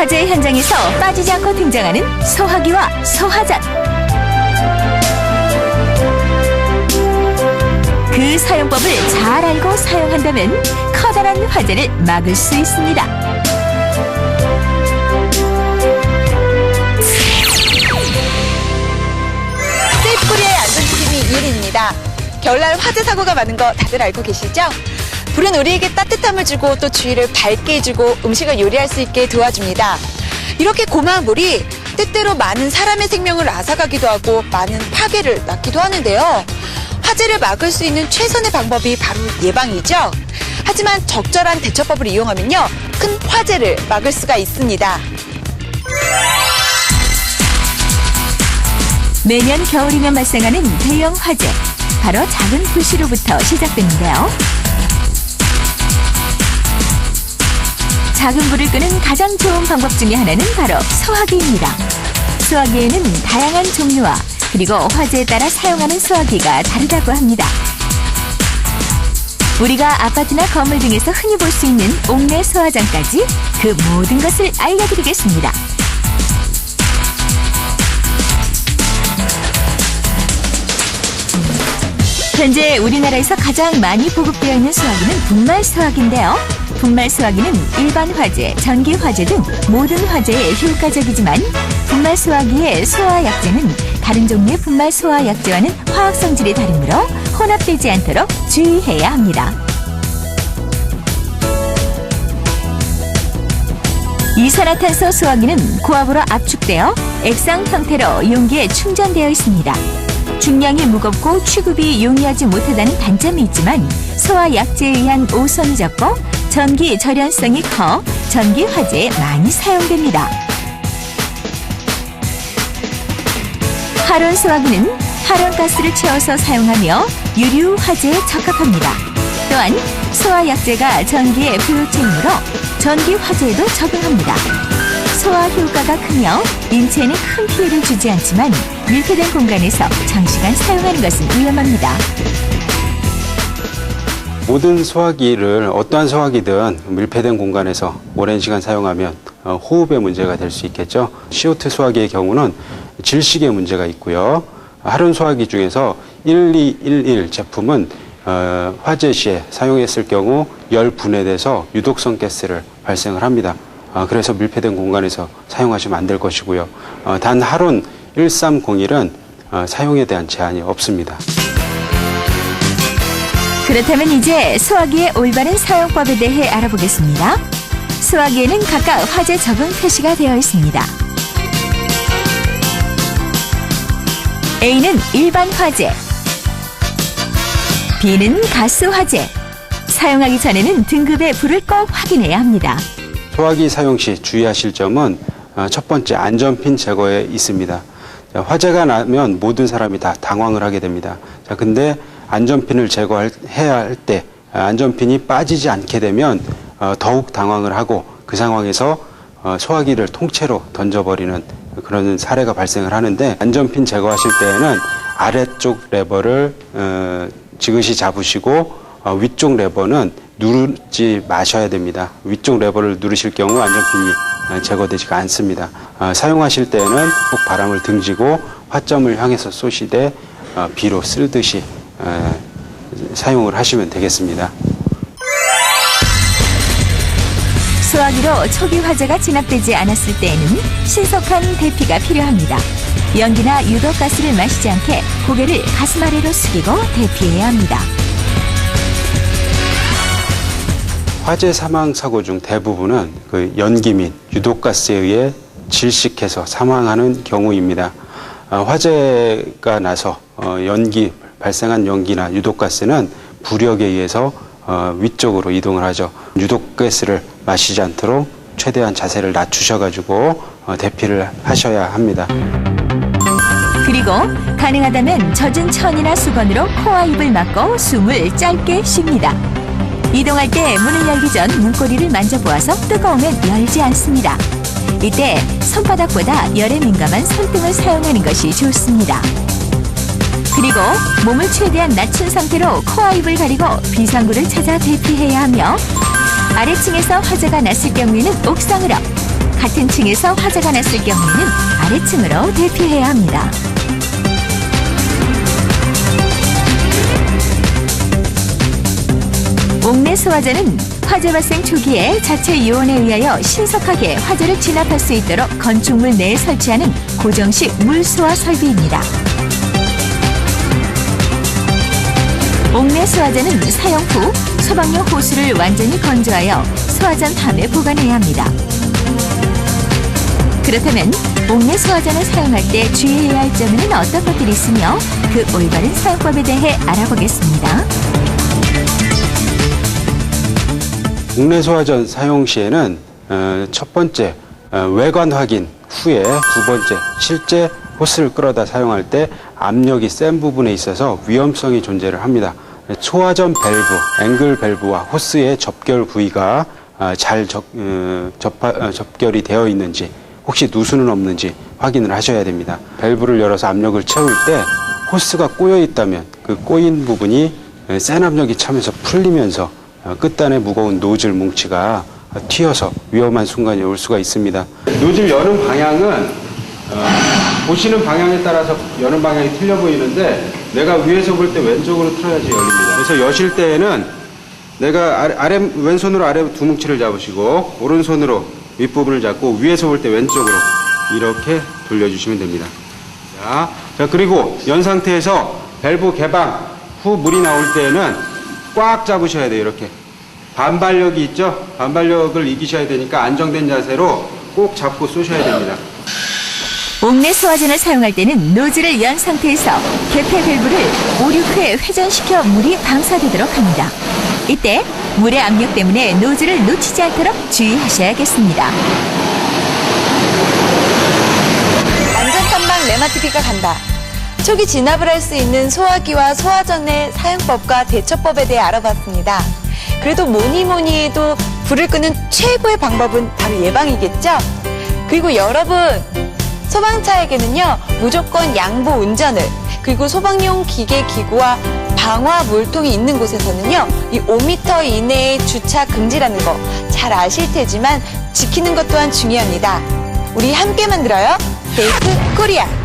화재 현장에서 빠지지 않고 등장하는 소화기와 소화전. 그 사용법을 잘 알고 사용한다면 커다란 화재를 막을 수 있습니다. 세이프리의 안전지킴이 1위입니다. 겨울날 화재 사고가 많은 거 다들 알고 계시죠? 불은 우리에게 따뜻함을 주고 또 주위를 밝게 해주고 음식을 요리할 수 있게 도와줍니다. 이렇게 고마운 불이 때때로 많은 사람의 생명을 앗아가기도 하고 많은 파괴를 낳기도 하는데요. 화재를 막을 수 있는 최선의 방법이 바로 예방이죠. 하지만 적절한 대처법을 이용하면요. 큰 화재를 막을 수가 있습니다. 매년 겨울이면 발생하는 대형 화재. 바로 작은 불씨로부터 시작되는데요. 작은 불을 끄는 가장 좋은 방법 중에 하나는 바로 소화기입니다. 소화기에는 다양한 종류와 그리고 화재에 따라 사용하는 소화기가 다르다고 합니다. 우리가 아파트나 건물 등에서 흔히 볼 수 있는 옥내 소화장까지 그 모든 것을 알려드리겠습니다. 현재 우리나라에서 가장 많이 보급되어 있는 소화기는 분말 소화기인데요. 분말 소화기는 일반 화재, 전기 화재 등 모든 화재에 효과적이지만 분말 소화기의 소화 약재는 다른 종류의 분말 소화 약재와는 화학 성질이 다르므로 혼합되지 않도록 주의해야 합니다. 이산화탄소 소화기는 고압으로 압축되어 액상 형태로 용기에 충전되어 있습니다. 중량이 무겁고 취급이 용이하지 못하다는 단점이 있지만 소화 약제에 의한 오선이 적고 전기 절연성이 커 전기 화재에 많이 사용됩니다. 하론 소화기는 하론 가스를 채워서 사용하며 유류 화재에 적합합니다. 또한 소화 약제가 전기의 부요체이므로 전기 화재에도 적응합니다. 소화 효과가 크며 인체에는 큰 피해를 주지 않지만 밀폐된 공간에서 장시간 사용하는 것은 위험합니다. 모든 소화기를 어떠한 소화기든 밀폐된 공간에서 오랜 시간 사용하면 어, 호흡에 문제가 될 수 있겠죠. CO2 소화기의 경우는 질식에 문제가 있고요. 하륜 소화기 중에서 1211 제품은 어, 화재 시에 사용했을 경우 열 분해돼서 유독성 가스를 발생을 합니다. 어, 그래서 밀폐된 공간에서 사용하시면 안 될 것이고요. 어, 단 하룬 1301은 어, 사용에 대한 제한이 없습니다. 그렇다면 이제 소화기의 올바른 사용법에 대해 알아보겠습니다. 소화기에는 각각 화재 적응 표시가 되어 있습니다. A는 일반 화재, B는 가스 화재. 사용하기 전에는 등급의 불을 꼭 확인해야 합니다. 소화기 사용 시 주의하실 점은 어, 첫 번째 안전핀 제거에 있습니다. 자, 화재가 나면 모든 사람이 다 당황을 하게 됩니다. 자, 근데 안전핀을 제거해야 할 때 안전핀이 빠지지 않게 되면 어, 더욱 당황을 하고 그 상황에서 어, 소화기를 통째로 던져버리는 그런 사례가 발생을 하는데 안전핀 제거하실 때에는 아래쪽 레버를 어, 지그시 잡으시고 어, 위쪽 레버는 누르지 마셔야 됩니다. 위쪽 레버를 누르실 경우 안전핀이 어, 제거되지가 않습니다. 어, 사용하실 때는 꼭 바람을 등지고 화점을 향해서 쏘시되 어, 비로 쓸듯이 어, 사용을 하시면 되겠습니다. 소화기로 초기 화재가 진압되지 않았을 때에는 신속한 대피가 필요합니다. 연기나 유독가스를 마시지 않게 고개를 가슴 아래로 숙이고 대피해야 합니다. 화재 사망 사고 중 대부분은 그 연기 및 유독가스에 의해 질식해서 사망하는 경우입니다. 어, 화재가 나서 어, 연기 발생한 연기나 유독가스는 부력에 의해서 어, 위쪽으로 이동을 하죠. 유독가스를 마시지 않도록 최대한 자세를 낮추셔가지고 어, 대피를 하셔야 합니다. 그리고 가능하다면 젖은 천이나 수건으로 코와 입을 막고 숨을 짧게 쉽니다. 이동할 때 문을 열기 전 문고리를 만져보아서 뜨거우면 열지 않습니다. 이때 손바닥보다 열에 민감한 손등을 사용하는 것이 좋습니다. 그리고 몸을 최대한 낮춘 상태로 코와 입을 가리고 비상구를 찾아 대피해야 하며 아래층에서 화재가 났을 경우에는 옥상으로 같은 층에서 화재가 났을 경우에는 아래층으로 대피해야 합니다. 소화전은 화재 발생 초기에 자체 요원에 의하여 신속하게 화재를 진압할 수 있도록 건축물 내에 설치하는 고정식 물소화 설비입니다. 옥내 소화전은 사용 후 소방용 호스를 완전히 건조하여 소화전 함에 보관해야 합니다. 그렇다면 옥내 소화전을 사용할 때 주의해야 할 점에는 어떤 것들이 있으며 그 올바른 사용법에 대해 알아보겠습니다. 국내 소화전 사용 시에는 어, 첫 번째 어, 외관 확인 후에 두 번째 실제 호스를 끌어다 사용할 때 압력이 센 부분에 있어서 위험성이 존재를 합니다. 소화전 밸브, 앵글 밸브와 호스의 접결 부위가 아, 잘 접, 어, 어, 접결이 되어 있는지 혹시 누수는 없는지 확인을 하셔야 됩니다. 밸브를 열어서 압력을 채울 때 호스가 꼬여 있다면 그 꼬인 부분이 에, 센 압력이 차면서 풀리면서 어, 끝단에 무거운 노즐 뭉치가 어, 튀어서 위험한 순간이 올 수가 있습니다. 노즐 여는 방향은 어, 보시는 방향에 따라서 여는 방향이 틀려 보이는데 내가 위에서 볼 때 왼쪽으로 틀어야지 열립니다. 그래서 여실 때에는 내가 아래, 아래 왼손으로 아래 두 뭉치를 잡으시고 오른손으로 윗부분을 잡고 위에서 볼 때 왼쪽으로 이렇게 돌려주시면 됩니다. 자, 자 그리고 연 상태에서 밸브 개방 후 물이 나올 때에는 꽉 잡으셔야 돼요. 이렇게 반발력이 있죠. 반발력을 이기셔야 되니까 안정된 자세로 꼭 잡고 쏘셔야 됩니다. 옥내 소화전을 사용할 때는 노즐을 연 상태에서 개폐 밸브를 5, 6회 회전시켜 물이 방사되도록 합니다. 이때 물의 압력 때문에 노즐을 놓치지 않도록 주의하셔야겠습니다. 안전 탐방 레마TV가 간다. 초기 진압을 할 수 있는 소화기와 소화전의 사용법과 대처법에 대해 알아봤습니다. 그래도 뭐니 뭐니 해도 불을 끄는 최고의 방법은 바로 예방이겠죠? 그리고 여러분, 소방차에게는요, 무조건 양보 운전을, 그리고 소방용 기계 기구와 방화 물통이 있는 곳에서는요, 이 5m 이내에 주차 금지라는 거 잘 아실 테지만 지키는 것 또한 중요합니다. 우리 함께 만들어요. 데이트 코리아.